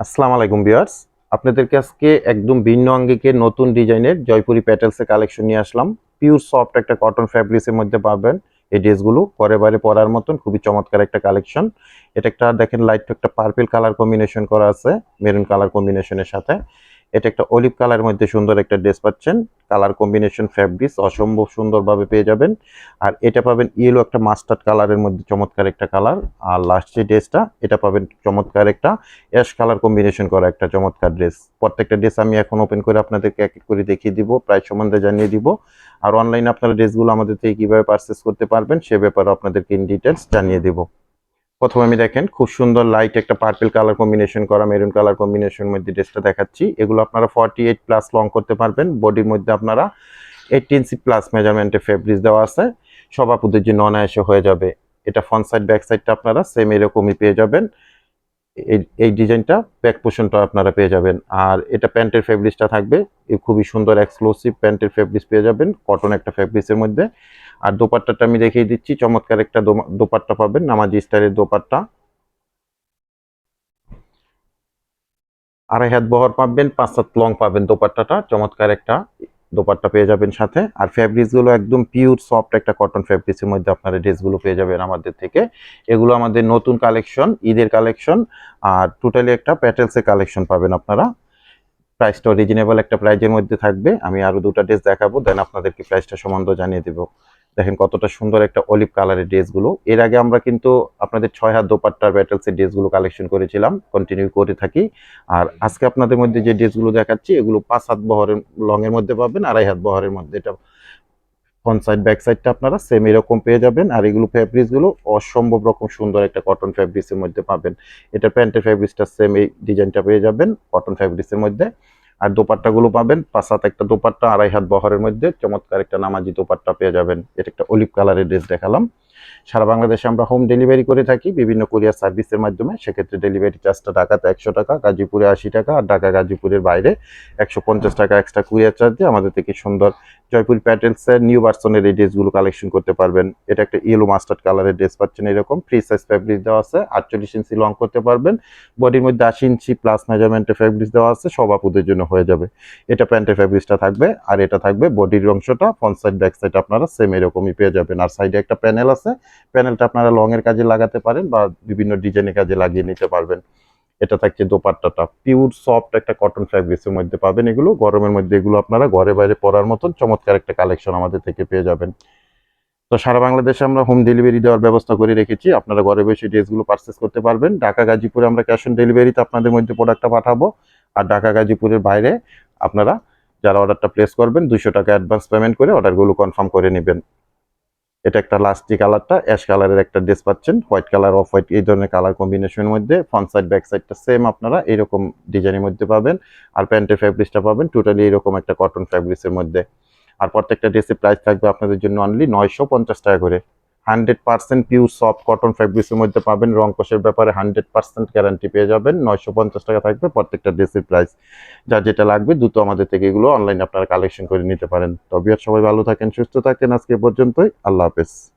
আসসালামু আলাইকুম বিয়ার্স আপনাদেরকে আজকে একদম ভিন্ন আঙ্গিকের নতুন ডিজাইনের জয়পুরি প্যাটেলসের কালেকশন নিয়ে আসলাম। পিওর সফট একটা কটন ফ্যাব্রিক্সের মধ্যে পাবেন এই ড্রেসগুলো। পরে বারে পরার মতন খুবই চমৎকার একটা কালেকশন এটা একটা, দেখেন লাইট একটা পার্পেল কালার কম্বিনেশন করা আছে মেরুন কালার কম্বিনেশনের সাথে। এটা একটা অলিভ কালার মধ্যে সুন্দর একটা ড্রেস পাচ্ছেন। কালার কম্বিনেশন ফ্যাব্রিক্স অসম্ভব সুন্দরভাবে পেয়ে যাবেন। আর এটা পাবেন ইয়েলো একটা মাস্টার্ড কালারের মধ্যে চমৎকার একটা কালার আর লাস্ট যে ড্রেসটা, এটা পাবেন চমৎকার একটা অ্যাশ কালার কম্বিনেশন করা একটা চমৎকার ড্রেস প্রত্যেকটা ড্রেস আমি এখন ওপেন করে আপনাদেরকে এক এক করে দেখিয়ে দিব প্রাইস সম্বন্ধে জানিয়ে দিব। আর অনলাইনে আপনারা ড্রেসগুলো আমাদের থেকে কীভাবে পারচেস করতে পারবেন, সে ব্যাপারে আপনাদেরকে ইন ডিটেলস জানিয়ে দিব। প্রথমে আমি দেখেন, খুব সুন্দর লাইট একটা পার্পল কালার কম্বিনেশন করা মেরুন কালার কম্বিনেশন মধ্যে ড্রেসটা দেখাচ্ছি। এগুলো আপনারা ফর্টি এইট প্লাস লং করতে পারবেন। বডির মধ্যে আপনারা এইটিন সি প্লাস মেজারমেন্টে ফেব্রিক্স দেওয়া আছে। সব আপুদের জন্য অনায়াসে হয়ে যাবে। এটা ফ্রন্ট সাইড ব্যাক সাইডটা আপনারা সেম এরকমই পেয়ে যাবেন। এই এই ডিজাইনটা ব্যাক পোর্শনটা আপনারা পেয়ে যাবেন। আর এটা প্যান্টের ফেব্রিক্সটা থাকবে। খুবই সুন্দর এক্সক্লুসিভ প্যান্টের ফেব্রিক্স পেয়ে যাবেন। কটন একটা ফেব্রিক্সের মধ্যে। আর দোপাট্টাটা আমি দেখিয়ে দিচ্ছি, চমৎকার একটা দোপাট্টা পাবেন, নামাজি স্টাইলের দোপাট্টা। আড়াই হাত বহর পাবেন, পাঁচ হাত লং পাবেন দোপাট্টাটা, চমৎকার একটা দোপাট্টা পেয়ে যাবেন সাথে। আর ফ্যাব্রিক্সগুলো একদম পিওর সফট একটা কটন ফ্যাব্রিক্সের মধ্যে আপনারা ড্রেসগুলো পেয়ে যাবেন আমাদের থেকে। এগুলো আমাদের নতুন কালেকশন ঈদের কালেকশন আর টোটালি একটা প্যাটেলসের কালেকশন পাবেন আপনারা। প্রাইসটা রিজনেবল একটা প্রাইজের মধ্যে থাকবে, আমি আরও দুটো ড্রেস দেখাবো দেন আপনাদেরকে প্রাইসটা সম্বন্ধ জানিয়ে দেবো। দেখেন কতটা সুন্দর একটা অলিভ কালারের ড্রেসগুলো। এর আগে আমরা কিন্তু আপনাদের ছয় হাত দোপাট্টার ব্যাটেলসের ড্রেসগুলো কালেকশন করেছিলাম কন্টিনিউ করে থাকি। আর আজকে আপনাদের মধ্যে যে ড্রেসগুলো দেখাচ্ছি, এগুলো পাঁচ হাত বহরের লং এর মধ্যে পাবেন, আড়াই হাত বহরের মধ্যে। এটা ফ্রন্ট সাইড ব্যাক সাইডটা আপনারা সেম এরকম পেয়ে যাবেন। আর এগুলো ফ্যাব্রিক্সগুলো অসম্ভব রকম সুন্দর একটা কটন ফ্যাব্রিক্স এর মধ্যে পাবেন। এটা প্যান্টের ফ্যাব্রিক্সটা সেম এই ডিজাইনটা পেয়ে যাবেন কটন ফ্যাব্রিক্স এর মধ্যে। আর দোপাট্টাগুলো পাবেন। পাঁচ হাত একটা দোপাট্টা, আড়াই হাত বহরের মধ্যে। চমৎকার একটা নামাজি দোপাট্টা পেয়ে যাবেন। এটা একটা অলিভ কালারের ড্রেস দেখালাম। সারা বাংলাদেশে আমরা হোম ডেলিভারি করে থাকি, বিভিন্ন কোরিয়ার সার্ভিসের মাধ্যমে। সেক্ষেত্রে ডেলিভারি চার্জটা ঢাকাতে একশো টাকা, গাজীপুরে আশি টাকা আর ঢাকা গাজীপুরের বাইরে একশো পঞ্চাশ টাকা এক্সট্রা কুরিয়ার চার্জ দিয়ে আমাদের থেকে সুন্দর জয়পুর প্যাটেলসের নিউ ভার্সনের এই ড্রেসগুলো কালেকশন করতে পারবেন। এটা একটা ইয়েলো মাস্টার্ড কালারের ড্রেস পাচ্ছেন এরকম। ফ্রি সাইজ ফ্যাব্রিক দেওয়া আছে, আটচল্লিশ ইঞ্চি লং করতে পারবেন। বডির মধ্যে আশি ইঞ্চি প্লাস মেজারমেন্টের ফ্যাব্রিক দেওয়া আছে, সব আপুদের জন্য হয়ে যাবে। এটা প্যান্টের ফ্যাব্রিক্সটা থাকবে, আর এটা থাকবে বডির অংশটা ফ্রন্ট সাইড ব্যাক সাইড আপনারা সেম এরকমই পেয়ে যাবেন। আর সাইডে একটা প্যানেল আছে প্যানেলটা আপনারা লং এর কাজে লাগাতে পারেন বা বিভিন্ন ডিজাইনের কাজে লাগিয়ে নিতে পারবেন। এটা থাকছে দোপাট্টাটা। পিওর সফট একটা কটন ফ্যাব্রিক্সের মধ্যে পাবেন এগুলো। গরমের মধ্যে এগুলো আপনারা ঘরে বাইরে পরার মতন চমৎকার একটা কালেকশন আমাদের থেকে পেয়ে যাবেন। তো সারা বাংলাদেশে আমরা হোম ডেলিভারি দেওয়ার ব্যবস্থা করে রেখেছি। আপনারা ঘরে বসে ড্রেসগুলো পারচেস করতে পারবেন। ঢাকা, গাজীপুরে আমরা ক্যাশ অন ডেলিভারিতে আপনাদের মধ্যে প্রোডাক্টটা পাঠাবো। আর ঢাকা, গাজীপুরের বাইরে আপনারা যারা অর্ডারটা প্লেস করবেন দুশো টাকা অ্যাডভান্স পেমেন্ট করে অর্ডারগুলো কনফার্ম করে নেবেন। এটা একটা লাস্টি কালারটা অ্যাশ কালারের একটা ড্রেস পাচ্ছেন হোয়াইট কালার অফ হোয়াইট এই ধরনের কালার কম্বিনেশনের মধ্যে ফ্রন্ট সাইড ব্যাক সাইডটা সেম আপনারা এরকম ডিজাইনের মধ্যে পাবেন। আর প্যান্টের ফ্যাব্রিক্সটা পাবেন টোটালি এরকম একটা কটন ফ্যাব্রিক্সের মধ্যে। আর প্রত্যেকটা ড্রেসের প্রাইস থাকবে আপনাদের জন্য অনলি নয়শো পঞ্চাশ টাকা করে। Hundred percent pure soft cotton ফ্যাব্রিক্সের মধ্যে পাবেন। রং কোষের ব্যাপারে হান্ড্রেড পার্সেন্ট গ্যারান্টি পেয়ে যাবেন। নয়শো পঞ্চাশ টাকা থাকবে প্রত্যেকটা ড্রেসের প্রাইস যা যেটা লাগবে দ্রুত আমাদের থেকে এগুলো অনলাইনে আপনারা কালেকশন করে নিতে পারেন। তবে সবাই ভালো থাকেন, সুস্থ থাকেন। আজকে পর্যন্তই। আল্লাহ হাফেজ।